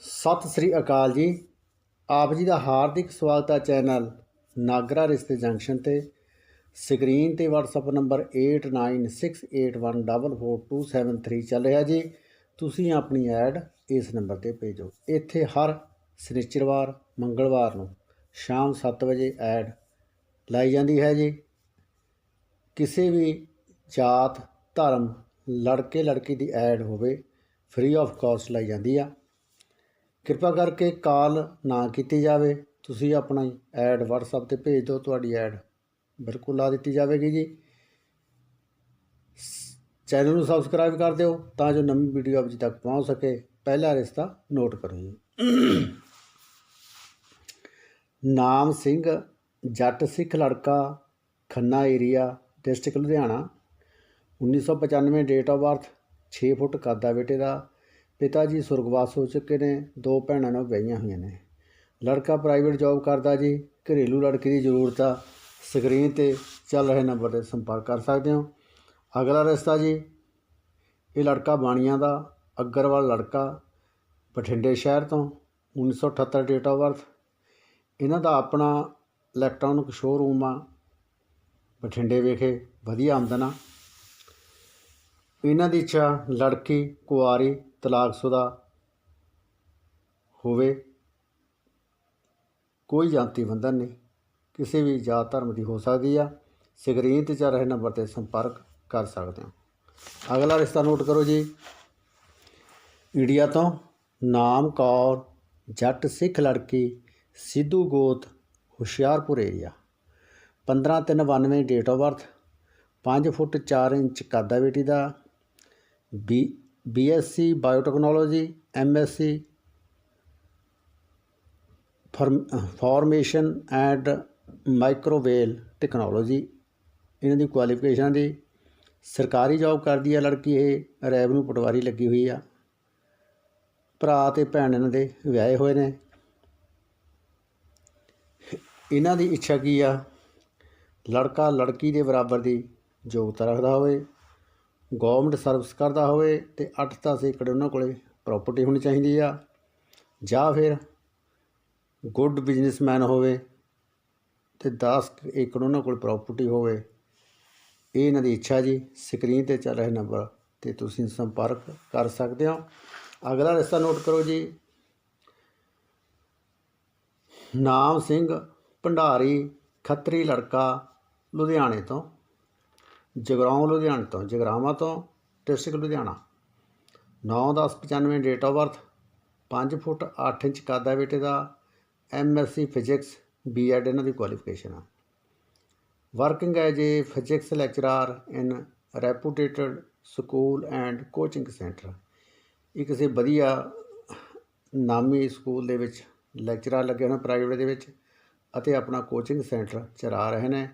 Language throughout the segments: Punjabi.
ਸਤਿ ਸ੍ਰੀ ਅਕਾਲ ਜੀ। ਆਪ ਜੀ ਦਾ ਹਾਰਦਿਕ ਸਵਾਗਤ ਹੈ ਚੈਨਲ ਨਾਗਰਾ ਰਿਸ਼ਤੇ ਜੰਕਸ਼ਨ ਤੇ। ਸਕਰੀਨ ਤੇ WhatsApp ਨੰਬਰ 8968144273 ਚੱਲ ਰਿਹਾ ਜੀ। ਤੁਸੀਂ ਆਪਣੀ ਐਡ ਇਸ ਨੰਬਰ ਤੇ ਭੇਜੋ। ਇੱਥੇ ਹਰ ਸ਼ਨੀਚਰਵਾਰ, ਮੰਗਲਵਾਰ ਨੂੰ ਸ਼ਾਮ 7 ਵਜੇ ਐਡ ਲਾਈ ਜਾਂਦੀ ਹੈ ਜੀ। ਕਿਸੇ ਵੀ ਜਾਤ, ਧਰਮ ਲੜਕੇ ਲੜਕੀ ਦੀ ਐਡ ਹੋਵੇ ਫ੍ਰੀ ਆਫ ਕਾਸਟ ਲਾਈ ਜਾਂਦੀ ਆ। ਕਿਰਪਾ ਕਰਕੇ ਕਾਲ ਨਾ ਕੀਤੀ ਜਾਵੇ। ਤੁਸੀਂ ਆਪਣਾ ਐਡ WhatsApp ਤੇ ਭੇਜ ਦਿਓ, ਤੁਹਾਡੀ ਐਡ ਬਿਲਕੁਲ ਲਾ ਦਿੱਤੀ ਜਾਵੇਗੀ ਜੀ। ਚੈਨਲ ਨੂੰ ਸਬਸਕ੍ਰਾਈਬ ਕਰ ਦਿਓ ਤਾਂ ਜੋ ਨਵੀਂ ਵੀਡੀਓ ਆਪ ਜੀ ਤੱਕ ਪਹੁੰਚ ਸਕੇ। ਪਹਿਲਾ ਰਿਸ਼ਤਾ ਨੋਟ ਕਰੋ ਜੀ। ਨਾਮ ਸਿੰਘ, ਜੱਟ ਸਿੱਖ ਲੜਕਾ, Khanna area district Ludhiana. 1995 date of birth 6 foot ਕੱਦ ਆ ਬੇਟੇ ਦਾ। ਪਿਤਾ ਜੀ ਸੁਰਗਵਾਸ ਹੋ ਚੁੱਕੇ ਨੇ, ਦੋ ਭੈਣਾਂ ਨਾਲ ਵਿਆਹੀਆਂ ਹੋਈਆਂ ਨੇ। ਲੜਕਾ ਪ੍ਰਾਈਵੇਟ ਜੌਬ ਕਰਦਾ ਜੀ, ਘਰੇਲੂ ਲੜਕੀ ਦੀ ਜ਼ਰੂਰਤ ਆ। ਸਕਰੀਨ ਤੇ ਚੱਲ ਰਹੇ ਨੰਬਰ ਤੇ ਸੰਪਰਕ ਕਰ ਸਕਦੇ ਹੋ। ਅਗਲਾ ਰਿਸ਼ਤਾ ਜੀ, ਇਹ ਲੜਕਾ ਬਾਣੀਆਂ ਦਾ ਅੱਗਰਵਾਲ ਲੜਕਾ ਬਠਿੰਡੇ ਸ਼ਹਿਰ ਤੋਂ 1978 ਡੇਟ ਆਫ ਬਰਥ ਇਹਨਾਂ ਦਾ ਆਪਣਾ ਇਲੈਕਟ੍ਰੋਨਿਕ ਸ਼ੋਰੂਮ ਆ, ਬਠਿੰਡੇ ਵਿਖੇ, ਵਧੀਆ ਆਮਦਨ ਆ। ਇਹਨਾਂ ਦੀ ਇੱਛਾ ਲੜਕੀ ਕੁਆਰੀ ਤਲਾਕਸ਼ੁਦਾ ਹੋਵੇ, ਕੋਈ ਜਾਤੀ ਬੰਧਨ ਨਹੀਂ। ਕਿਸੇ ਵੀ ਜਾਤ ਧਰਮ ਦੀ ਹੋ ਸਕਦੀ ਆ। ਸਕਰੀਨ ਤੇ ਚੱਲ ਰਹੇ ਨੰਬਰ ਤੇ ਸੰਪਰਕ ਕਰ ਸਕਦੇ ਹੋ। ਅਗਲਾ ਰਿਸ਼ਤਾ ਨੋਟ ਕਰੋ ਜੀ। ਇੰਡੀਆ ਤੋਂ ਨਾਮ ਕੌਰ, ਜੱਟ ਸਿੱਖ ਲੜਕੀ, ਸਿੱਧੂ ਗੋਤ, Hoshiarpur area 15392 date of birth 5 foot 4 inch ਕੱਦ ਆ ਬੇਟੀ ਦਾ, B B S BSc biotechnology fermentation and microbial technology ਇਹਨਾਂ ਦੀ ਕੁਆਲੀਫਿਕੇਸ਼ਨ ਦੀ ਸਰਕਾਰੀ ਜੌਬ ਕਰਦੀ ਆ ਲੜਕੀ ਇਹ ਰੈਵਨਿਊ ਪਟਵਾਰੀ ਲੱਗੀ ਹੋਈ ਆ। ਭਰਾ ਤੇ ਭੈਣ ਇਹਨਾਂ ਦੇ ਵਿਆਹੇ ਹੋਏ ਨੇ। ਇਹਨਾਂ ਦੀ ਇੱਛਾ ਕੀ ਆ? ਲੜਕਾ ਲੜਕੀ ਦੇ ਬਰਾਬਰ ਦੀ ਯੋਗਤਾ ਰੱਖਦਾ ਹੋਵੇ। ਗਵਰਨਮੈਂਟ ਸਰਵਿਸ ਕਰਦਾ ਹੋਵੇ ਤੇ 8-10 ਏਕੜ ਉਹਨਾਂ ਕੋਲੇ ਪ੍ਰਾਪਰਟੀ ਹੋਣੀ ਚਾਹੀਦੀ ਆ। ਜਾਂ ਫਿਰ ਗੁੱਡ ਬਿਜ਼ਨਸਮੈਨ ਹੋਵੇ ਤੇ 10 ਏਕੜ ਉਹਨਾਂ ਕੋਲ ਪ੍ਰਾਪਰਟੀ ਹੋਵੇ। ਇਹ ਇਹਨਾਂ ਦੀ ਇੱਛਾ ਜੀ ਸਕਰੀਨ ਤੇ ਚੱਲ ਰਹੇ ਨੰਬਰ ਤੇ ਤੁਸੀਂ ਸੰਪਰਕ ਕਰ ਸਕਦੇ ਹੋ। ਅਗਲਾ ਰਿਸ਼ਤਾ ਨੋਟ ਕਰੋ ਜੀ। ਨਾਮ ਸਿੰਘ, ਭੰਡਾਰੀ, ਖੱਤਰੀ ਲੜਕਾ, ਲੁਧਿਆਣੇ ਤੋਂ। ਜਗਰਾਉਂ, ਲੁਧਿਆਣੇ ਤੋਂ, ਜਗਰਾਵਾਂ ਤੋਂ district Ludhiana. 9/10/95 date of birth 5 foot 8 inch ਕੱਦ ਹੈ ਬੇਟੇ ਦਾ ਐਮਐਸਸੀ ਫਿਜ਼ਿਕਸ ਬੀਐਡ ਇਹਨਾਂ ਦੀ ਕੁਆਲੀਫਿਕੇਸ਼ਨ ਆ। Working as a physics lecturer in reputed school and coaching centre ਇਹ ਕਿਸੇ ਵਧੀਆ ਨਾਮੀ ਸਕੂਲ ਦੇ ਵਿੱਚ ਲੈਕਚਰਰ ਲੱਗੇ ਹੋਣ ਪ੍ਰਾਈਵੇਟ ਦੇ ਵਿੱਚ ਅਤੇ ਆਪਣਾ ਕੋਚਿੰਗ ਸੈਂਟਰ ਚਲਾ ਰਹੇ ਨੇ।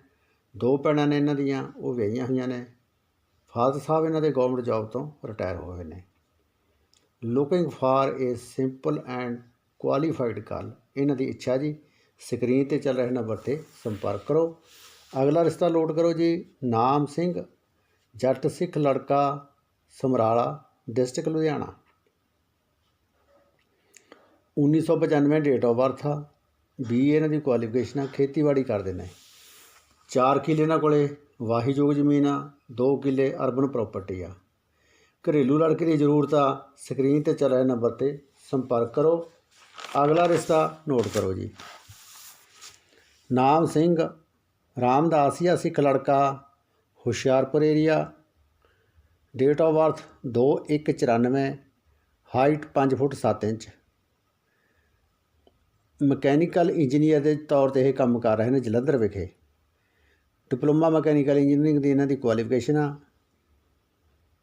ਦੋ ਭੈਣਾਂ ਨੇ ਇਹਨਾਂ ਦੀਆਂ, ਉਹ ਵਿਆਹੀਆਂ ਹੋਈਆਂ ਨੇ। ਫਾਦਰ ਸਾਹਿਬ ਇਹਨਾਂ ਦੇ ਗਵਰਨਮੈਂਟ ਜੌਬ ਤੋਂ ਰਿਟਾਇਰ ਹੋਏ ਨੇ। Looking for a simple and qualified girl ਇਹਨਾਂ ਦੀ ਇੱਛਾ ਜੀ ਸਕਰੀਨ ਤੇ ਚੱਲ ਰਹੇ ਨੰਬਰ ਤੇ ਸੰਪਰਕ ਕਰੋ। ਅਗਲਾ ਰਿਸ਼ਤਾ ਲੋਡ ਕਰੋ ਜੀ, ਨਾਮ ਸਿੰਘ, ਜੱਟ ਸਿੱਖ ਲੜਕਾ, Samrala district Ludhiana. 1995 date of birth ਆ। ਬੀ ਇਹਨਾਂ ਦੀ ਕੁਆਲੀਫਿਕੇਸ਼ਨ ਆ, ਖੇਤੀਬਾੜੀ ਕਰਦੇ ਨੇ। 4 ਕਿੱਲੇ ਇਹਨਾਂ ਕੋਲੇ, ਵਾਹੀਯੋਗ ਜ਼ਮੀਨ ਆ 2 ਕਿੱਲੇ ਅਰਬਨ ਪ੍ਰਾਪਰਟੀ ਆ। ਘਰੇਲੂ ਲੜਕੇ ਦੀ ਜ਼ਰੂਰਤ ਆ, ਸਕਰੀਨ ਤੇ ਚੱਲ ਰਹੇ ਨੰਬਰ ਤੇ ਸੰਪਰਕ ਕਰੋ। ਅਗਲਾ ਰਿਸ਼ਤਾ ਨੋਟ ਕਰੋ ਜੀ। ਨਾਮ ਸਿੰਘ ਰਾਮਦਾਸੀਆ ਸਿੱਖ ਲੜਕਾ, Hoshiarpur area date of birth 2194 height 5 foot 7 inch. Mechanical engineer ਦੇ ਤੌਰ ਤੇ ਇਹ ਕੰਮ ਕਰ ਰਹੇ ਨੇ ਜਲੰਧਰ ਵਿਖੇ। ਡਿਪਲੋਮਾ ਮਕੈਨੀਕਲ ਇੰਜੀਨੀਅਰਿੰਗ ਦੀ ਇਹਨਾਂ ਦੀ ਕੁਆਲੀਫਿਕੇਸ਼ਨ ਆ।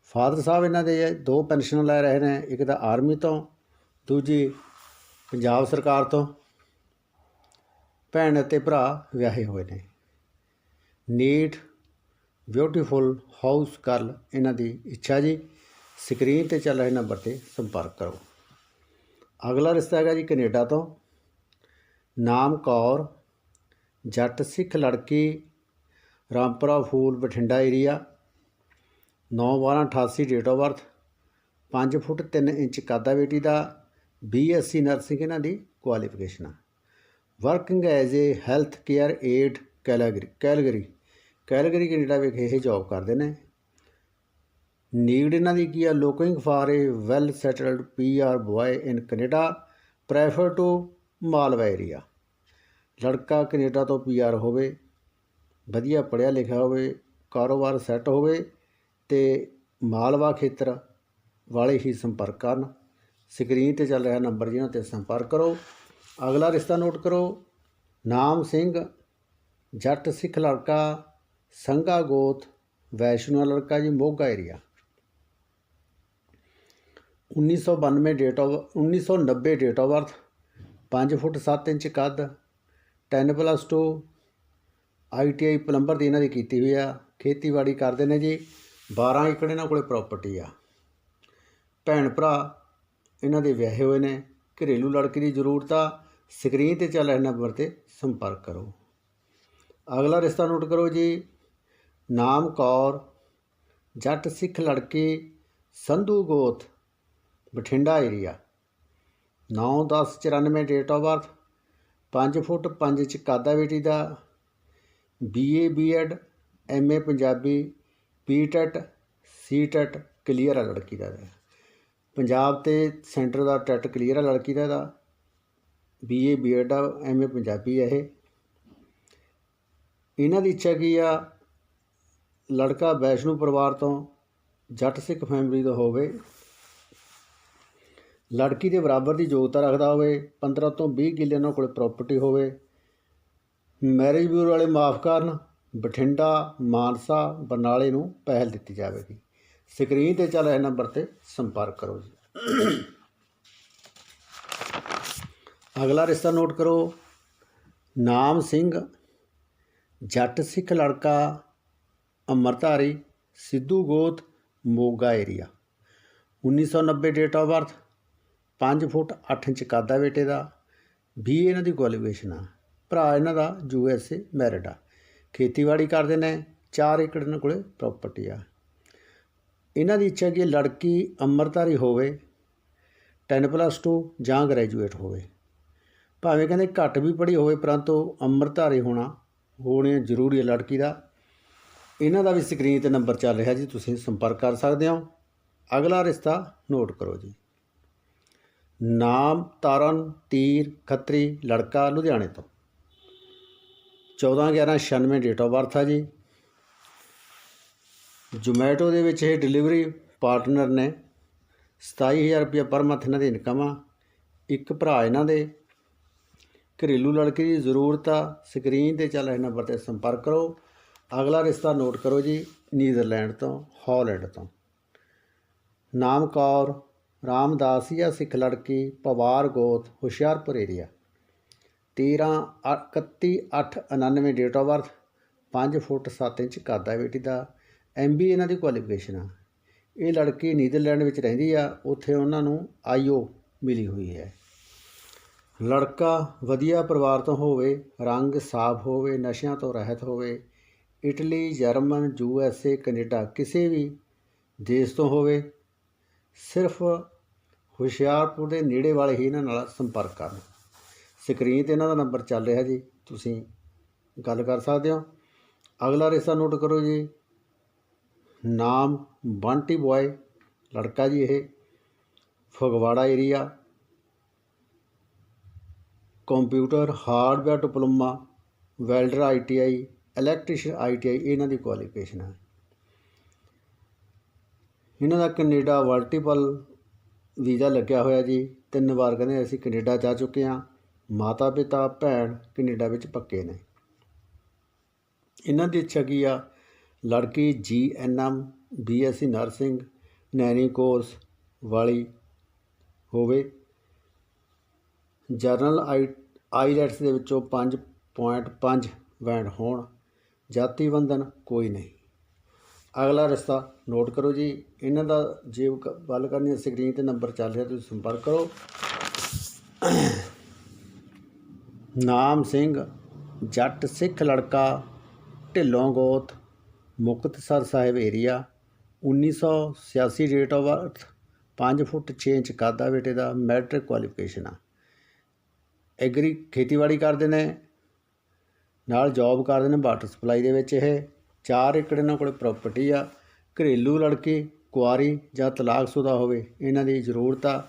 ਫਾਦਰ ਸਾਹਿਬ ਇਹਨਾਂ ਦੇ ਦੋ ਪੈਨਸ਼ਨ ਲੈ ਰਹੇ ਨੇ, ਇੱਕ ਤਾਂ ਆਰਮੀ ਤੋਂ, ਦੂਜੀ ਪੰਜਾਬ ਸਰਕਾਰ ਤੋਂ। ਭੈਣ ਅਤੇ ਭਰਾ ਵਿਆਹੇ ਹੋਏ ਨੇ। ਨੀਟ ਬਿਊਟੀਫੁਲ ਹਾਊਸ ਗਰਲ ਇਹਨਾਂ ਦੀ ਇੱਛਾ ਜੀ। ਸਕਰੀਨ ਤੇ ਚੱਲ ਰਹੇ ਨੰਬਰ ਤੇ ਸੰਪਰਕ ਕਰੋ। ਅਗਲਾ ਰਿਸ਼ਤਾ ਹੈਗਾ ਜੀ ਕੈਨੇਡਾ ਤੋਂ। ਨਾਮ ਕੌਰ, ਜੱਟ ਸਿੱਖ ਲੜਕੀ Rampura Phul Bathinda area 9/12/88 date of birth 5 foot 3 inch ਕਾਦਾ ਬੇਟੀ ਦਾ ਬੀਐਸਸੀ ਨਰਸਿੰਗ ਇਹਨਾਂ ਦੀ ਕੁਆਲੀਫਿਕੇਸ਼ਨ ਆ। Working as a health care aid Calgary Calgary Calgary Canada ਵਿਖੇ, ਇਹ ਜੌਬ ਕਰਦੇ ਨੇ। ਨੀਡ ਇਹਨਾਂ ਦੀ ਕੀ ਆ? Looking for a well settled PR boy in Canada prefer to Malwa area ਲੜਕਾ ਕੈਨੇਡਾ ਤੋਂ ਪੀਆਰ ਹੋਵੇ ਵਧੀਆ ਪੜ੍ਹਿਆ ਲਿਖਿਆ ਹੋਵੇ, ਕਾਰੋਬਾਰ ਸੈੱਟ ਹੋਵੇ ਅਤੇ ਮਾਲਵਾ ਖੇਤਰ ਵਾਲੇ ਹੀ ਸੰਪਰਕ ਕਰਨ। ਸਕਰੀਨ ਤੇ ਚੱਲ ਰਿਹਾ ਨੰਬਰ ਜਿਹਨਾਂ ਤੇ ਸੰਪਰਕ ਕਰੋ। ਅਗਲਾ ਰਿਸ਼ਤਾ ਨੋਟ ਕਰੋ। ਨਾਮ ਸਿੰਘ, ਜੱਟ ਸਿੱਖ ਲੜਕਾ, ਸੰਘਾ ਗੋਤ, ਵੈਸ਼ਨੂ ਲੜਕਾ ਜੀ, Moga area 1992 date of 1990 date of birth 5 foot 7 inch ਕੱਦ 10 ਪਲੱਸ 2 ਆਈਟੀਆਈ ਪਲੰਬਰ ਦੀ ਇਹਨਾਂ ਦੀ ਕੀਤੀ ਹੋਈ ਆ। ਖੇਤੀਬਾੜੀ ਕਰਦੇ ਨੇ ਜੀ। 12 ਏਕੜ ਇਹਨਾਂ ਕੋਲੇ ਪ੍ਰਾਪਰਟੀ ਆ। ਭੈਣ ਭਰਾ, ਇਹਨਾਂ ਦੇ ਵਿਆਹੇ ਹੋਏ ਨੇ। ਘਰੇਲੂ ਲੜਕੀ ਦੀ ਜ਼ਰੂਰਤ ਆ। ਸਕਰੀਨ ਤੇ ਚੱਲ ਰਹੇ ਨੰਬਰ ਤੇ ਸੰਪਰਕ ਕਰੋ। ਅਗਲਾ ਰਿਸ਼ਤਾ ਨੋਟ ਕਰੋ ਜੀ। ਨਾਮ ਕੌਰ, ਜੱਟ ਸਿੱਖ ਲੜਕੀ, ਸੰਧੂ ਗੋਤ, Bathinda area 9 10 94 date of birth 5 foot 5 inch ਕਾਦਾ ਬੇਟੀ ਦਾ। BA BEd MA Punjabi BTET CTET clear ਆ ਲੜਕੀ ਦਾ ਪੰਜਾਬ ਤੇ ਸੈਂਟਰ ਦਾ ਟੈਟ ਕਲੀਅਰ ਆ ਲੜਕੀ ਦਾ ਇਹਦਾ ਬੀਏ ਬੀਐਡ ਆ ਐਮਏ ਪੰਜਾਬੀ ਆ ਇਹ। ਇਹਨਾਂ ਦੀ ਇੱਛਾ ਕੀ ਆ? ਲੜਕਾ ਵੈਸ਼ਨੂ ਪਰਿਵਾਰ ਤੋਂ ਜੱਟ ਸਿੱਖ ਫੈਮਿਲੀ ਦਾ ਹੋਵੇ। ਲੜਕੀ ਦੇ ਬਰਾਬਰ ਦੀ ਯੋਗਤਾ ਰੱਖਦਾ ਹੋਵੇ। 15 ਤੋਂ 20 ਕਿੱਲੇ ਉਹਨਾਂ ਕੋਲ ਪ੍ਰਾਪਰਟੀ ਹੋਵੇ। ਮੈਰਿਜ ਬਿਊਰੋ ਵਾਲੇ ਮਾਫ ਕਰਨ, ਬਠਿੰਡਾ, ਮਾਨਸਾ, ਬਰਨਾਲੇ ਨੂੰ ਪਹਿਲ ਦਿੱਤੀ ਜਾਵੇਗੀ। ਸਕਰੀਨ ਤੇ ਚੱਲ ਰਿਹਾ ਨੰਬਰ ਤੇ ਸੰਪਰਕ ਕਰੋ ਜੀ। ਅਗਲਾ ਰਿਸ਼ਤਾ ਨੋਟ ਕਰੋ। ਨਾਮ ਸਿੰਘ, ਜੱਟ ਸਿੱਖ ਲੜਕਾ ਅਮਰਧਾਰੀ ਸਿੱਧੂ ਗੋਤ, Moga area 1990 date of birth 5 foot 8 inch ਕਾਦਾ ਬੇਟੇ ਦਾ। ਵੀ ਇਹਨਾਂ ਦੀ ਕੁਆਲੀਫਿਕੇਸ਼ਨ ਆ। ਭਰਾ ਇਹਨਾਂ ਦਾ ਯੂ ਐਸ ਏ ਮੈਰਿਡ ਆ। ਖੇਤੀਬਾੜੀ ਕਰਦੇ ਨੇ 4 ਏਕੜ ਇਹਨਾਂ ਕੋਲੇ ਪ੍ਰਾਪਰਟੀ ਆ। ਇਹਨਾਂ ਦੀ ਇੱਛਾ ਕਿ ਲੜਕੀ ਅੰਮ੍ਰਿਤਧਾਰੀ ਹੋਵੇ 10 ਪਲੱਸ 2 ਜਾਂ ਗ੍ਰੈਜੂਏਟ ਹੋਵੇ। ਭਾਵੇਂ ਕਹਿੰਦੇ ਘੱਟ ਵੀ ਪੜ੍ਹੀ ਹੋਵੇ, ਪਰੰਤੂ ਅੰਮ੍ਰਿਤਧਾਰੀ ਹੋਣਾ, ਹੋਣੇ ਜ਼ਰੂਰੀ ਹੈ ਲੜਕੀ ਦਾ। ਇਹਨਾਂ ਦਾ ਵੀ ਸਕਰੀਨ ਤੇ ਨੰਬਰ ਚੱਲ ਰਿਹਾ ਜੀ, ਤੁਸੀਂ ਸੰਪਰਕ ਕਰ ਸਕਦੇ ਹੋ। ਅਗਲਾ ਰਿਸ਼ਤਾ ਨੋਟ ਕਰੋ ਜੀ। ਨਾਮ ਤਾਰਨ, ਤੀਰ, ਖੱਤਰੀ, ਲੜਕਾ ਲੁਧਿਆਣੇ ਤੋਂ। 14 11 96 ਡੇਟ ਆਫ ਬਰਥ ਆ ਜੀ। ਜੋਮੈਟੋ ਦੇ ਵਿੱਚ ਇਹ ਡਿਲੀਵਰੀ ਪਾਰਟਨਰ ਨੇ 27000 ਰੁਪਏ ਪਰ ਮੰਥ ਇਹਨਾਂ ਦੀ ਇਨਕਮ ਆ। ਇੱਕ ਭਰਾ ਇਹਨਾਂ ਦੇ। ਘਰੇਲੂ ਲੜਕੀ ਦੀ ਜ਼ਰੂਰਤ ਆ ਸਕਰੀਨ ਤੇ ਚੱਲ ਰਹੇ ਨੰਬਰ ਤੇ ਸੰਪਰਕ ਕਰੋ। ਅਗਲਾ ਰਿਸ਼ਤਾ ਨੋਟ ਕਰੋ ਜੀ ਨੀਦਰਲੈਂਡ ਤੋਂ ਹਾਲੈਂਡ ਤੋਂ। ਨਾਮ ਕੌਰ ਰਾਮਦਾਸੀਆ ਸਿੱਖ ਲੜਕੀ, ਪਵਾਰ ਗੋਤ, Hoshiarpur area 13 31 8 99 date of birth 5 foot 7 inch ਕੱਦ ਹੈ ਬੇਟੀ ਦਾ ਐਮਬੀ ਇਹਨਾਂ ਦੀ ਕੁਆਲੀਫਿਕੇਸ਼ਨ ਆ। ਇਹ ਲੜਕੀ ਨੀਦਰਲੈਂਡ ਵਿੱਚ ਰਹਿੰਦੀ ਆ, ਉੱਥੇ ਉਹਨਾਂ ਨੂੰ ਆਈਓ ਮਿਲੀ ਹੋਈ ਹੈ। ਲੜਕਾ ਵਧੀਆ ਪਰਿਵਾਰ ਤੋਂ ਹੋਵੇ, ਰੰਗ ਸਾਫ਼ ਹੋਵੇ, ਨਸ਼ਿਆਂ ਤੋਂ ਰਹਿਤ ਹੋਵੇ, Italy, German, U S A, Canada ਕਿਸੇ ਵੀ ਦੇਸ਼ ਤੋਂ ਹੋਵੇ, ਸਿਰਫ ਹੁਸ਼ਿਆਰਪੁਰ ਦੇ ਨੇੜੇ ਵਾਲੇ ਹੀ ਇਹਨਾਂ ਨਾਲ ਸੰਪਰਕ ਕਰਨ। ਸਕਰੀਨ ਤੇ ਇਹਨਾਂ ਦਾ ਨੰਬਰ ਚੱਲ ਰਿਹਾ ਜੀ, ਤੁਸੀਂ ਗੱਲ ਕਰ ਸਕਦੇ ਹੋ। ਅਗਲਾ ਰਿਸ਼ਤਾ ਨੋਟ ਕਰੋ ਜੀ। ਨਾਮ ਬੰਟੀ ਬॉय ਲੜਕਾ ਜੀ ਇਹ, Phagwara area computer, hardware, diploma, welder ITI electrician ITI ਇਹਨਾਂ ਦੀ ਕੁਆਲੀਫਿਕੇਸ਼ਨ ਹੈ। ਇਹਨਾਂ ਦਾ ਕੈਨੇਡਾ ਮਲਟੀਪਲ ਵੀਜ਼ਾ ਲੱਗਿਆ ਹੋਇਆ ਜੀ। ਤਿੰਨ ਵਾਰ ਕਹਿੰਦੇ ਅਸੀਂ ਕੈਨੇਡਾ ਜਾ ਚੁੱਕੇ ਹਾਂ। ਮਾਤਾ, ਪਿਤਾ, ਭੈਣ ਕੈਨੇਡਾ ਵਿੱਚ ਪੱਕੇ ਨੇ। ਇਹਨਾਂ ਦੀ ਇੱਛਾ ਕੀ ਆ? ਲੜਕੀ ਜੀ N M BSc nursing nanny course ਵਾਲੀ ਹੋਵੇ। ਜਰਨਲ ਆਈ ਆਈਲੈਟਸ ਦੇ ਵਿੱਚੋਂ 5.5 ਬੈਂਡ ਹੋਣ। ਜਾਤੀ ਬੰਧਨ ਕੋਈ ਨਹੀਂ। ਅਗਲਾ ਰਸਤਾ ਨੋਟ ਕਰੋ ਜੀ। ਇਹਨਾਂ ਦਾ ਜੇ ਕ- ਗੱਲ ਕਰਨੀ ਹੈ ਸਕਰੀਨ ਤੇ ਨੰਬਰ ਚੱਲ ਰਿਹਾ, ਤੁਸੀਂ ਸੰਪਰਕ ਕਰੋ। ਨਾਮ ਸਿੰਘ, ਜੱਟ ਸਿੱਖ ਲੜਕਾ, ਢਿੱਲੋਂ ਗੋਤ, Muktsar Sahib area 1986 date of birth 5 foot 6 inch ਕੱਦ ਆ ਬੇਟੇ ਦਾ ਮੈਟ੍ਰਿਕ ਕੁਆਲੀਫਿਕੇਸ਼ਨ ਆ। ਐਗਰੀ ਖੇਤੀਬਾੜੀ ਕਰਦੇ ਨੇ, ਨਾਲ ਜੌਬ ਕਰਦੇ ਨੇ ਵਾਟਰ ਸਪਲਾਈ ਦੇ ਵਿੱਚ ਇਹ। 4 ਏਕੜ ਇਹਨਾਂ ਕੋਲ ਪ੍ਰਾਪਰਟੀ ਆ, ਘਰੇਲੂ ਲੜਕੀ, ਕੁਆਰੀ ਜਾਂ ਤਲਾਕਸ਼ੁਦਾ ਹੋਵੇ, ਇਹਨਾਂ ਦੀ ਜ਼ਰੂਰਤ ਆ।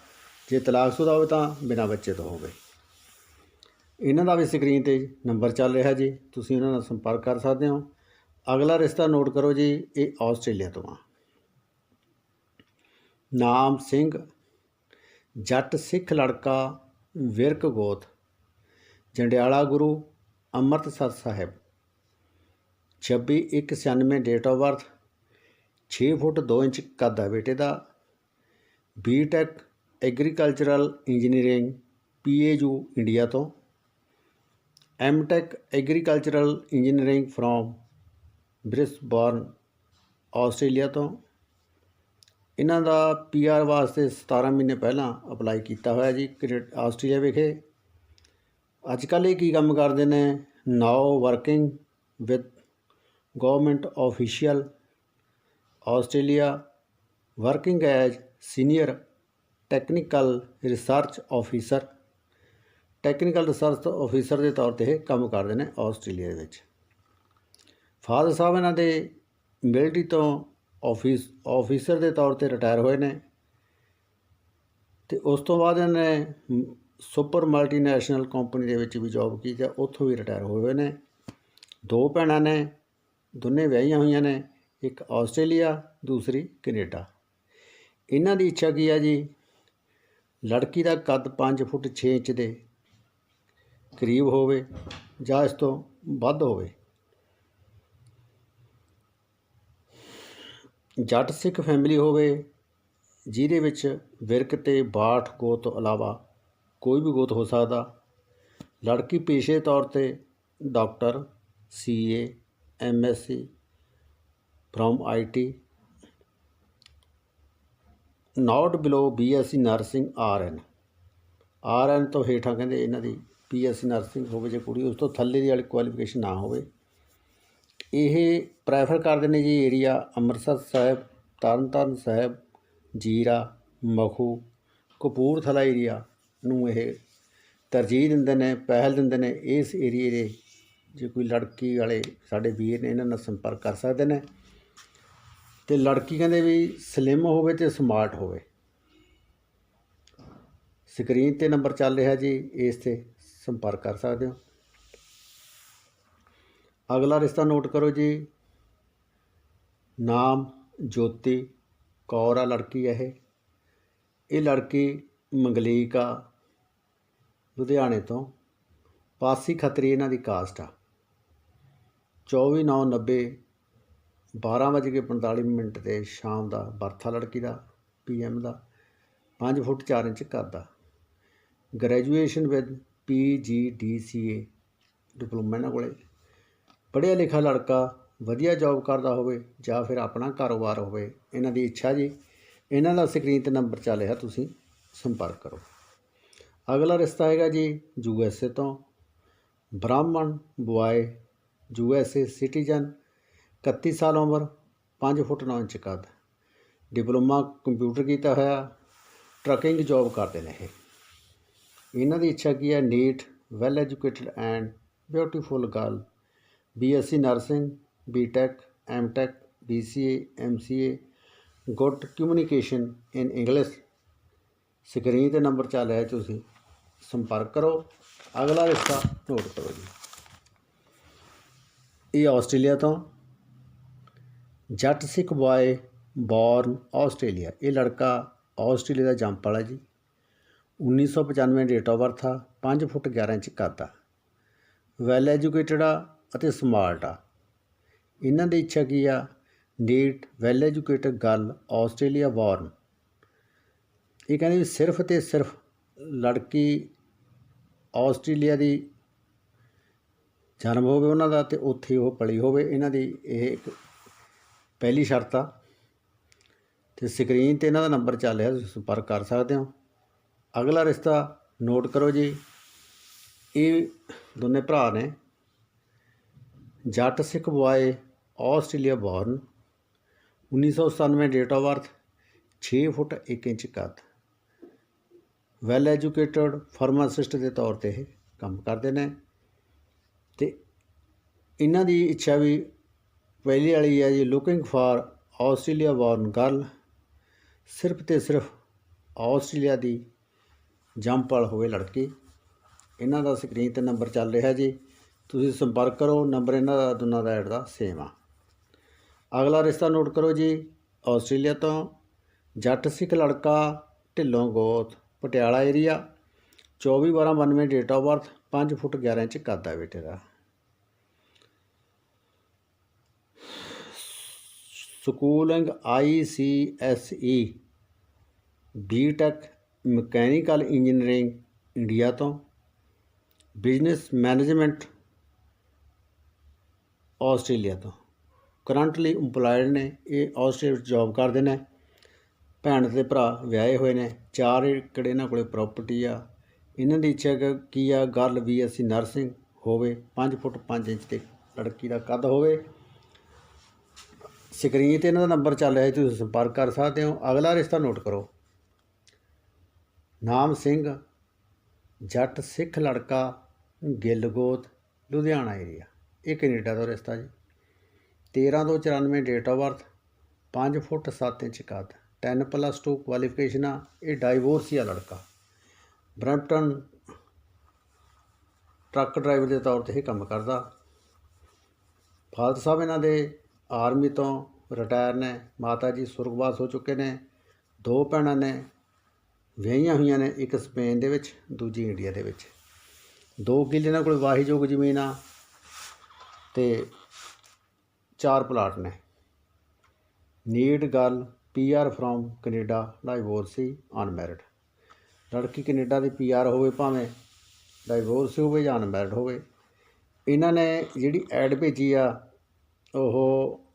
ਜੇ ਤਲਾਕਸ਼ੁਦਾ ਹੋਵੇ ਤਾਂ ਬਿਨਾਂ ਬੱਚੇ ਤੋਂ ਹੋਵੇ। ਇਹਨਾਂ ਦਾ ਵੀ ਸਕਰੀਨ ਤੇ ਨੰਬਰ ਚੱਲ ਰਿਹਾ ਜੀ, ਤੁਸੀਂ ਉਹਨਾਂ ਨਾਲ ਸੰਪਰਕ ਕਰ ਸਕਦੇ ਹੋ। ਅਗਲਾ ਰਿਸ਼ਤਾ ਨੋਟ ਕਰੋ ਜੀ, ਇਹ ਆਸਟ੍ਰੇਲੀਆ ਤੋਂ ਆ। ਨਾਮ ਸਿੰਘ, ਜੱਟ ਸਿੱਖ ਲੜਕਾ ਵਿਰਕ ਗੋਤ, Jandiala Guru Amritsar Sahib. 26/196 date of birth 6 foot 2 inch ਕੱਦ ਹੈ ਬੇਟੇ ਦਾ। B Tech agricultural engineering PAU India ਤੋਂ। MTech agricultural engineering from Brisbane Australia ਤੋਂ। ਇਹਨਾਂ ਦਾ ਪੀਆਰ ਵਾਸਤੇ 17 ਮਹੀਨੇ ਪਹਿਲਾਂ ਅਪਲਾਈ ਕੀਤਾ ਹੋਇਆ ਜੀ ਕੈਨੇ- ਆਸਟ੍ਰੇਲੀਆ ਵਿਖੇ। ਅੱਜ ਕੱਲ੍ਹ ਇਹ ਕੀ ਕੰਮ ਕਰਦੇ ਨੇ? Now working with government official Australia working as senior technical research officer technical research officer ਦੇ ਤੌਰ ਤੇ ਇਹ ਕੰਮ ਕਰਦੇ ਨੇ ਆਸਟ੍ਰੇਲੀਆ ਦੇ ਵਿੱਚ। ਫਾਦਰ ਸਾਹਿਬ ਇਹਨਾਂ ਦੇ ਮਿਲਟਰੀ ਤੋਂ ਆਫਿਸ, ਆਫੀਸਰ ਦੇ ਤੌਰ ਤੇ ਰਿਟਾਇਰ ਹੋਏ ਨੇ ਤੇ ਉਸ ਤੋਂ ਬਾਅਦ ਇਹਨਾਂ ਨੇ ਸੁਪਰ ਮਲਟੀਨੈਸ਼ਨਲ ਕੰਪਨੀ ਦੇ ਵਿੱਚ ਵੀ ਜੌਬ ਕੀਤੀ ਹੈ ਉੱਥੋਂ ਵੀ ਰਿਟਾਇਰ ਹੋਏ ਹੋਏ ਨੇ। ਦੋ ਭੈਣਾਂ ਨੇ, ਦੋਨੇ ਵਿਆਹੀਆਂ ਹੋਈਆਂ ਨੇ, ਇੱਕ ਆਸਟ੍ਰੇਲੀਆ, ਦੂਸਰੀ ਕੈਨੇਡਾ। ਇਹਨਾਂ ਦੀ ਇੱਛਾ ਕੀ ਆ ਜੀ? ਲੜਕੀ ਦਾ ਕੱਦ 5 ਫੁੱਟ 6 ਇੰਚ ਦੇ ਕਰੀਬ ਹੋਵੇ ਜਾਂ ਇਸ ਤੋਂ ਵੱਧ ਹੋਵੇ। ਜੱਟ ਸਿੱਖ ਫੈਮਿਲੀ ਹੋਵੇ, ਜਿਹਦੇ ਵਿੱਚ ਵਿਰਕ ਤੇ ਬਾਠ ਗੋਤ ਤੋਂ ਇਲਾਵਾ ਕੋਈ ਵੀ ਗੋਤ ਹੋ ਸਕਦਾ। ਲੜਕੀ ਪੇਸ਼ੇ ਤੌਰ ਤੇ doctor CA MSc from IT not below BSc nursing RN RN ਤੋਂ ਹੇਠਾਂ ਕਹਿੰਦੇ ਇਹਨਾਂ ਦੀ ਬੀਐਸਸੀ ਨਰਸਿੰਗ ਹੋਵੇ ਜੇ ਕੁੜੀ, ਉਸ ਤੋਂ ਥੱਲੇ ਦੀ ਵਾਲੀ ਕੁਆਲੀਫਿਕੇਸ਼ਨ ਨਾ ਹੋਵੇ। ਇਹ ਪ੍ਰੈਫਰ ਕਰਦੇ ਨੇ ਜੀ ਏਰੀਆ ਅੰਮ੍ਰਿਤਸਰ ਸਾਹਿਬ, ਤਰਨਤਾਰਨ ਸਾਹਿਬ, ਜੀਰਾ, ਮਖੂ, ਕਪੂਰਥਲਾ ਏਰੀਆ ਨੂੰ ਇਹ ਤਰਜੀਹ ਦਿੰਦੇ ਨੇ, ਪਹਿਲ ਦਿੰਦੇ ਨੇ। ਇਸ ਏਰੀਏ ਦੇ ਜੇ ਕੋਈ ਲੜਕੀ ਵਾਲੇ ਸਾਡੇ ਵੀਰ ਨੇ ਇਹਨਾਂ ਨਾਲ ਸੰਪਰਕ ਕਰ ਸਕਦੇ ਨੇ। ਤੇ ਲੜਕੀ ਕਹਿੰਦੇ ਵੀ ਸਲਿਮ ਹੋਵੇ ਤੇ ਸਮਾਰਟ ਹੋਵੇ। ਸਕਰੀਨ ਤੇ ਨੰਬਰ ਚੱਲ ਰਿਹਾ ਜੀ ਇਸ ਤੇ। ਸੰਪਰਕ ਕਰ ਸਕਦੇ ਹੋ। ਅਗਲਾ ਰਿਸ਼ਤਾ ਨੋਟ ਕਰੋ ਜੀ। ਨਾਮ, ਜੋਤੀ, ਕੌਰ ਆ ਲੜਕੀ ਹੈ ਇਹ। ਇਹ ਲੜਕੀ ਮੰਗਲੀਕ ਆ, ਲੁਧਿਆਣੇ ਤੋਂ। ਪਾਸੀ ਖੱਤਰੀ ਇਹਨਾਂ ਦੀ ਕਾਸਟ ਆ। 24/9/90 12:45 ਮਿੰਟ ਤੇ ਸ਼ਾਮ ਦਾ ਬਰਥਾ ਲੜਕੀ ਦਾ ਪੀਐਮ ਦਾ। 5 ਫੁੱਟ 4 ਇੰਚ ਕੱਦ ਆ graduation with P G D C A, diploma ਇਹਨਾਂ ਕੋਲੇ। ਪੜ੍ਹਿਆ ਲਿਖਿਆ ਲੜਕਾ ਵਧੀਆ ਜੌਬ ਕਰਦਾ ਹੋਵੇ ਜਾਂ ਫਿਰ ਆਪਣਾ ਕਾਰੋਬਾਰ ਹੋਵੇ, ਇਹਨਾਂ ਦੀ ਇੱਛਾ ਜੀ। ਇਹਨਾਂ ਦਾ ਸਕਰੀਨ ਤੇ ਨੰਬਰ ਚੱਲ ਰਿਹਾ, ਤੁਸੀਂ ਸੰਪਰਕ ਕਰੋ। ਅਗਲਾ ਰਿਸ਼ਤਾ ਹੈਗਾ ਜੀ ਯੂ ਐੱਸ ਏ ਤੋਂ। ਬ੍ਰਾਹਮਣ boy, U S A citizen 31 ਸਾਲ ਉਮਰ 5 ਫੁੱਟ 9 ਇੰਚ ਕੱਦ। ਡਿਪਲੋਮਾ ਕੰਪਿਊਟਰ ਕੀਤਾ ਹੋਇਆ, ਟਰੱਕਿੰਗ ਜੌਬ ਕਰਦੇ ਨੇ ਇਹ। ਇਹਨਾਂ ਦੀ ਇੱਛਾ ਕੀ ਹੈ? Neat well educated and beautiful girl BSc nursing BTech MTech BCA MCA good communication in English screen ਤੇ ਨੰਬਰ ਚੱਲ ਰਿਹਾ ਤੁਸੀਂ। ਸੰਪਰਕ ਕਰੋ। ਅਗਲਾ ਰਿਸ਼ਤਾ ਨੋਟ ਕਰੋ ਜੀ। ਇਹ ਆਸਟ੍ਰੇਲੀਆ ਤੋਂ। ਜੱਟ ਸਿੱਖ ਬॉय ਬੌਰਨ ਆਸਟ੍ਰੇਲੀਆ। ਇਹ ਲੜਕਾ ਆਸਟ੍ਰੇਲੀਆ ਦਾ ਜੰਪ ਵਾਲਾ ਜੀ। 1995 ਡੇਟ ਆਫ ਬਰਥ ਆ 5 ਫੁੱਟ 11 ਇੰਚ ਕੱਦ ਆ। ਵੈਲ ਐਜੂਕੇਟਡ ਆ ਅਤੇ ਸਮਾਰਟ ਆ। ਇਹਨਾਂ ਦੀ ਇੱਛਾ ਕੀ ਆ? Neat well educated girl Australia born ਇਹ ਕਹਿੰਦੇ ਵੀ ਸਿਰਫ ਤੇ ਸਿਰਫ ਲੜਕੀ ਆਸਟ੍ਰੇਲੀਆ ਦੀ ਜਨਮ ਹੋਵੇ ਉਹਨਾਂ ਦਾ ਤੇ ਉੱਥੇ ਉਹ ਪਲੀ ਹੋਵੇ, ਇਹਨਾਂ ਦੀ ਇਹ ਇੱਕ ਪਹਿਲੀ ਸ਼ਰਤ ਆ। ਤੇ ਸਕਰੀਨ ਤੇ ਇਹਨਾਂ ਦਾ ਨੰਬਰ ਚੱਲ ਰਿਹਾ, ਤੁਸੀਂ ਸੰਪਰਕ ਕਰ ਸਕਦੇ ਹੋ। ਅਗਲਾ ਰਿਸ਼ਤਾ ਨੋਟ ਕਰੋ ਜੀ। ਇਹ ਦੋਨੇ ਭਰਾ ਨੇ। Jatt Sikh boy Australia born 1997 date of birth 6 foot 1 inch ਕੱਦ। ਵੈਲ ਐਜੂਕੇਟਡ ਫਾਰਮਾਸਿਸਟ ਦੇ ਤੌਰ ਤੇ ਇਹ ਕੰਮ ਕਰਦੇ ਨੇ। ਤੇ ਇਹਨਾਂ ਦੀ ਇੱਛਾ ਵੀ ਪਹਿਲੀ ਵਾਲੀ ਹੈ ਜੀ looking for Australia born girl ਸਿਰਫ ਤੇ ਸਿਰਫ ਆਸਟ੍ਰੇਲੀਆ ਦੀ ਜੰਪਲ ਹੋਵੇ ਲੜਕੀ। ਇਹਨਾਂ ਦਾ ਸਕਰੀਨ ਤੇ ਨੰਬਰ ਚੱਲ ਰਿਹਾ ਜੀ। ਤੁਸੀਂ ਸੰਪਰਕ ਕਰੋ, ਨੰਬਰ ਇਹਨਾਂ ਦਾ ਦੋਨਾਂ ਦਾ ਐਡ ਦਾ ਸੇਮ ਆ। ਅਗਲਾ ਰਿਸ਼ਤਾ ਨੋਟ ਕਰੋ ਜੀ, ਆਸਟ੍ਰੇਲੀਆ ਤੋਂ। ਜੱਟ ਸਿੱਖ ਲੜਕਾ, ਢਿੱਲੋਂ ਗੋਤ, Patiala area 24 12 92 date of birth 5 foot 11 inch ਕੱਦ ਬੇਟੇ ਦਾ। Schooling I C S E BTech mechanical engineering India ਤੋਂ, ਬਿਜ਼ਨਸ ਮੈਨੇਜਮੈਂਟ ਆਸਟ੍ਰੇਲੀਆ ਤੋਂ। ਕਰੰਟਲੀ EMPLOYED ਨੇ, ਇਹ ਆਸਟ੍ਰੇਲੀਆ ਵਿੱਚ ਜੌਬ ਕਰਦੇ ਨੇ। ਭੈਣ ਤੇ ਭਰਾ ਵਿਆਹੇ ਹੋਏ ਨੇ, ਚਾਰ ਏਕੜ ਇਹਨਾਂ ਕੋਲੇ ਪ੍ਰਾਪਰਟੀ ਆ। ਇਹਨਾਂ ਦੀ ਇੱਛਾ ਕੀ ਆ ਗੱਲ ਗਰਲ ਬੀਐਸਸੀ ਨਰਸਿੰਗ ਹੋਵੇ 5 ਫੁੱਟ 5 ਇੰਚ ਤੇ ਲੜਕੀ ਦਾ ਕੱਦ ਹੋਵੇ। ਸਕਰੀਨ ਤੇ ਇਹਨਾਂ ਦਾ ਨੰਬਰ ਚੱਲ ਰਿਹਾ ਜੀ ਤੁਸੀਂ ਸੰਪਰਕ ਕਰ ਸਕਦੇ ਹੋ। ਅਗਲਾ ਰਿਸ਼ਤਾ ਨੋਟ ਕਰੋ। ਨਾਮ ਸਿੰਘ, ਜੱਟ ਸਿੱਖ ਲੜਕਾ ਗਿੱਲਗੋਤ ਲੁਧਿਆਣਾ ਏਰੀਆ ਇਹ ਕੈਨੇਡਾ ਦਾ ਰਿਸ਼ਤਾ ਜੀ। 13 ਤੋਂ 94 date of birth 5 foot 7 inch ਕੱਦ 10 ਪਲੱਸ 2 ਕੁਆਲੀਫਿਕੇਸ਼ਨ ਆ, ਇਹ ਡਾਈਵੋਰਸੀ ਆ ਲੜਕਾ। ਬਰੈਂਪਟਨ ਟਰੱਕ ਡਰਾਈਵਰ ਦੇ ਤੌਰ ਤੇ ਇਹ ਕੰਮ ਕਰਦਾ। ਫਾਲਤ ਸਾਹਿਬ ਇਹਨਾਂ ਦੇ ਆਰਮੀ ਤੋਂ ਰਿਟਾਇਰ ਨੇ, ਮਾਤਾ ਜੀ ਸੁਰਗਵਾਸ ਹੋ ਚੁੱਕੇ ਨੇ, ਦੋ ਭੈਣਾਂ ਨੇ ਵਿਆਹੀਆਂ ਹੋਈਆਂ ਨੇ, ਇੱਕ ਸਪੇਨ ਦੇ ਵਿੱਚ, ਦੂਜੀ ਇੰਡੀਆ ਦੇ ਵਿੱਚ। ਦੋ ਕਿੱਲੇ ਨਾਲ ਕੋਲ ਵਾਹੀਯੋਗ ਜ਼ਮੀਨ ਆ ਤੇ ਚਾਰ ਪਲਾਟ ਨੇ। Need girl PR from Canada, divorcee unmarried. ਲੜਕੀ ਕੈਨੇਡਾ ਦੀ ਪੀਆਰ ਹੋਵੇ ਭਾਵੇਂ, ਡਾਈਵੋਰਸ ਹੋਵੇ ਜਾਂ ਅਨਮੈਰਿਡ ਹੋਵੇ। ਇਹਨਾਂ ਨੇ ਜਿਹੜੀ ਐਡ ਭੇਜੀ ਆ, ਉਹ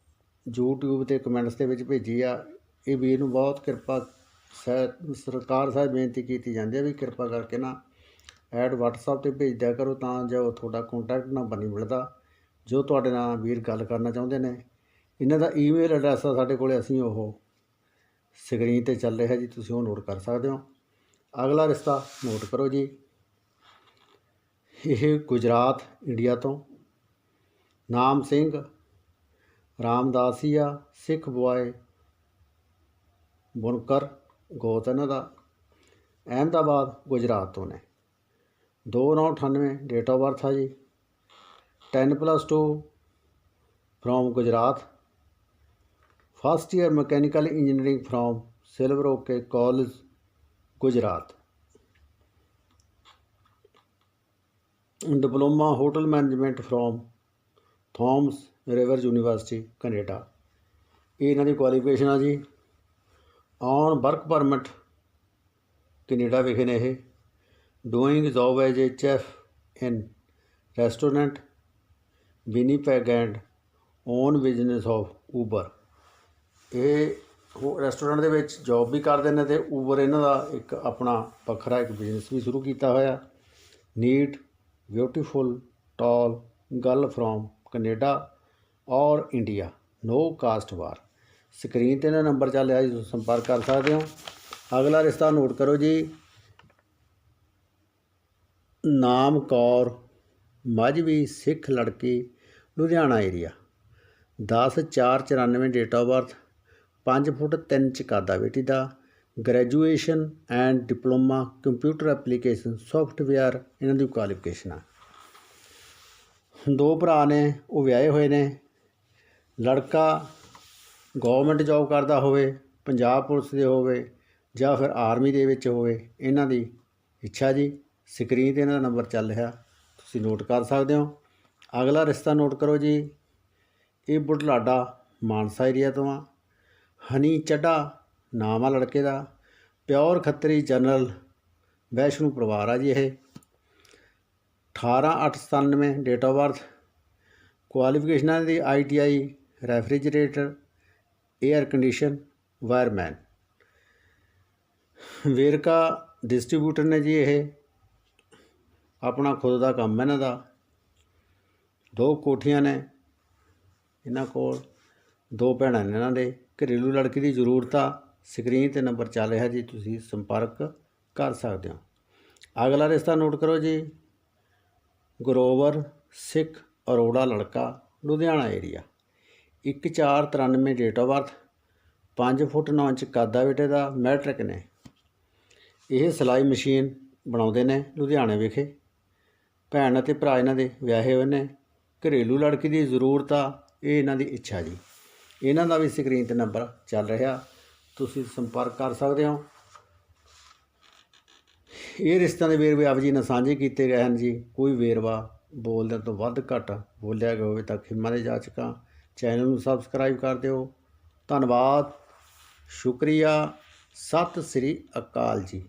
YouTube ਤੇ ਕਮੈਂਟਸ ਦੇ ਵਿੱਚ ਭੇਜੀ ਆ, ਇਹ ਵੀਰ ਨੂੰ ਬਹੁਤ ਕਿਰਪਾ ਸਹਿ ਸਰਕਾਰ ਸਾਹਿਬ ਬੇਨਤੀ ਕੀਤੀ ਜਾਂਦੀ ਹੈ ਵੀ ਕਿਰਪਾ ਕਰਕੇ ਨਾ ਐਡ WhatsApp ਤੇ ਭੇਜ ਦਿਆ ਕਰੋ ਤਾਂ ਜੋ ਤੁਹਾਡਾ ਕੰਟੈਕਟ ਨੰਬਰ ਨਹੀਂ ਮਿਲਦਾ। ਜੋ ਤੁਹਾਡੇ ਨਾਲ ਵੀਰ ਗੱਲ ਕਰਨਾ ਚਾਹੁੰਦੇ ਨੇ। ਇਹਨਾਂ ਦਾ ਈਮੇਲ ਐਡਰੈਸ ਆ ਸਾਡੇ ਕੋਲੇ, ਅਸੀਂ ਉਹ ਸਕਰੀਨ ਤੇ ਚੱਲ ਰਿਹਾ ਜੀ, ਤੁਸੀਂ ਉਹ ਨੋਟ ਕਰ ਸਕਦੇ ਹੋ। ਅਗਲਾ ਰਿਸ਼ਤਾ ਨੋਟ ਕਰੋ ਜੀ। ਇਹ ਗੁਜਰਾਤ, ਇੰਡੀਆ ਤੋਂ। ਨਾਮ ਸਿੰਘ, ਰਾਮਦਾਸੀਆ, ਸਿੱਖ ਬੁਆਏ ਬੁਨਕਰ ਗੋਤ ਇਹਨਾਂ ਦਾ। ਅਹਿਮਦਾਬਾਦ ਗੁਜਰਾਤ ਤੋਂ ਨੇ। 2998 ਡੇਟ ਆਫ ਬਰਥ ਆ ਜੀ। 10 plus 2 from Gujarat. First year mechanical engineering from Silver Oak College Gujarat. Diploma hotel management from Thomas River University Canada ਇਹ ਇਹਨਾਂ ਦੀ ਕੁਆਲੀਫਿਕੇਸ਼ਨ ਆ ਜੀ। On work permit. ਕੈਨੇਡਾ ਵਿਖੇ ਨੇ ਇਹ। Doing job as a chef in restaurant. Winnipeg and own business of Uber. ਇਹ ਉਹ ਰੈਸਟੋਰੈਂਟ ਦੇ ਵਿੱਚ ਜੌਬ ਵੀ ਕਰਦੇ ਨੇ ਤੇ ਊਬਰ ਇਹਨਾਂ ਦਾ ਇੱਕ ਆਪਣਾ ਵੱਖਰਾ ਇੱਕ ਬਿਜ਼ਨਸ ਵੀ ਸ਼ੁਰੂ ਕੀਤਾ ਹੋਇਆ। Neat, beautiful, tall girl from Canada or India. No caste bar. Screen ਤੇ ਇਹਨਾਂ ਨੰਬਰ ਚੱਲ ਰਿਹਾ ਜੀ, ਤੁਸੀਂ ਸੰਪਰਕ ਕਰ ਸਕਦੇ ਹੋ। ਅਗਲਾ ਰਿਸ਼ਤਾ ਨੋਟ ਕਰੋ ਜੀ। ਨਾਮ ਕੌਰ ਮਜਵੀ ਸਿੱਖ ਲੜਕੀ, Ludhiana area 10 4 94 date of birth 5 foot 3 inch ਬੇਟੀ ਦਾ। Graduation and diploma computer application software ਇਹਨਾਂ ਦੀ ਕੁਆਲੀਫਿਕੇਸ਼ਨ ਆ। ਦੋ ਭਰਾ ਨੇ, ਉਹ ਵਿਆਹੇ ਹੋਏ ਨੇ। ਲੜਕਾ ਗੌਰਮੈਂਟ ਜੋਬ ਕਰਦਾ ਹੋਵੇ, ਪੰਜਾਬ ਪੁਲਿਸ ਦੇ ਹੋਵੇ ਜਾਂ ਫਿਰ ਆਰਮੀ ਦੇ ਵਿੱਚ ਹੋਵੇ, ਇਹਨਾਂ ਦੀ ਇੱਛਾ ਜੀ, ਸਕਰੀਨ ਤੇ ਇਹਨਾਂ ਦਾ ਨੰਬਰ ਚੱਲ ਰਿਹਾ, ਤੁਸੀਂ ਨੋਟ ਕਰ ਸਕਦੇ ਹੋ। ਅਗਲਾ ਰਿਸ਼ਤਾ ਨੋਟ ਕਰੋ ਜੀ, ਇਹ ਬੁਢਲਾਡਾ ਮਾਨਸਾ ਏਰੀਆ ਤੋਂ ਆ। ਹਨੀ ਚੱਡਾ ਨਾਮ ਆ ਲੜਕੇ ਦਾ, ਪਿਓਰ ਖੱਤਰੀ ਜਨਰਲ ਵੈਸ਼ਨੂ ਪਰਿਵਾਰ ਆ ਜੀ ਇਹ। 18897 ਡੇਟ ਆਫ ਬਰਥ ਕੁਆਲੀਫਿਕੇਸ਼ਨਾਂ ਦੀ ITI refrigerator air condition wireman Verka distributor ਨੇ ਜੀ ਇਹ ਆਪਣਾ ਖੁਦ ਦਾ ਕੰਮ ਇਹਨਾਂ ਦਾ। ਦੋ ਕੋਠੀਆਂ ਨੇ ਇਹਨਾਂ ਕੋਲ, ਦੋ ਭੈਣਾਂ ਨੇ ਇਹਨਾਂ ਦੇ। ਘਰੇਲੂ ਲੜਕੀ ਦੀ ਜ਼ਰੂਰਤ ਆ ਸਕਰੀਨ ਤੇ ਨੰਬਰ ਚੱਲ ਰਿਹਾ ਜੀ, ਤੁਸੀਂ ਸੰਪਰਕ ਕਰ ਸਕਦੇ ਹੋ। ਅਗਲਾ ਰਿਸ਼ਤਾ ਨੋਟ ਕਰੋ ਜੀ ਗਰੋਵਰ ਸਿੱਖ ਅਰੋੜਾ ਲੜਕਾ, Ludhiana area 1493 date of birth 5 foot 9 inch ਕੱਦ ਆ ਬੇਟੇ ਦਾ, ਮੈਟ੍ਰਿਕ ਨੇ। ਇਹ ਸਿਲਾਈ ਮਸ਼ੀਨ ਬਣਾਉਂਦੇ ਨੇ ਲੁਧਿਆਣੇ ਵਿਖੇ। ਭੈਣ ਅਤੇ ਭਰਾ ਇਹਨਾਂ ਦੇ ਵਿਆਹੇ ਹੋਏ ਨੇ। ਘਰੇਲੂ ਲੜਕੀ ਦੀ ਜ਼ਰੂਰਤ ਆ, ਇਹ ਇਹਨਾਂ ਦੀ ਇੱਛਾ ਜੀ। ਇਹਨਾਂ ਦਾ ਵੀ ਸਕਰੀਨ ਤੇ ਨੰਬਰ ਚੱਲ ਰਿਹਾ। ਤੁਸੀਂ ਸੰਪਰਕ ਕਰ ਸਕਦੇ ਹੋ। ਇਹ ਰਿਸ਼ਤਿਆਂ ਦੇ ਵੇਰਵੇ ਆਪ ਜੀ ਨਾਲ ਸਾਂਝੇ ਕੀਤੇ ਗਏ ਹਨ ਜੀ। ਕੋਈ ਵੇਰਵਾ ਬੋਲਦੇ ਤੋਂ ਵੱਧ ਘੱਟ ਬੋਲਿਆ ਗਿਆ ਹੋਵੇ ਤਾਂ ਖਿਮਾ ਦੇ ਜਾਚਕਾਂ ਚੈਨਲ ਨੂੰ ਸਬਸਕ੍ਰਾਈਬ ਕਰ ਦਿਓ। ਧੰਨਵਾਦ। ਸ਼ੁਕਰੀਆ। ਸਤਿ ਸ੍ਰੀ ਅਕਾਲ ਜੀ।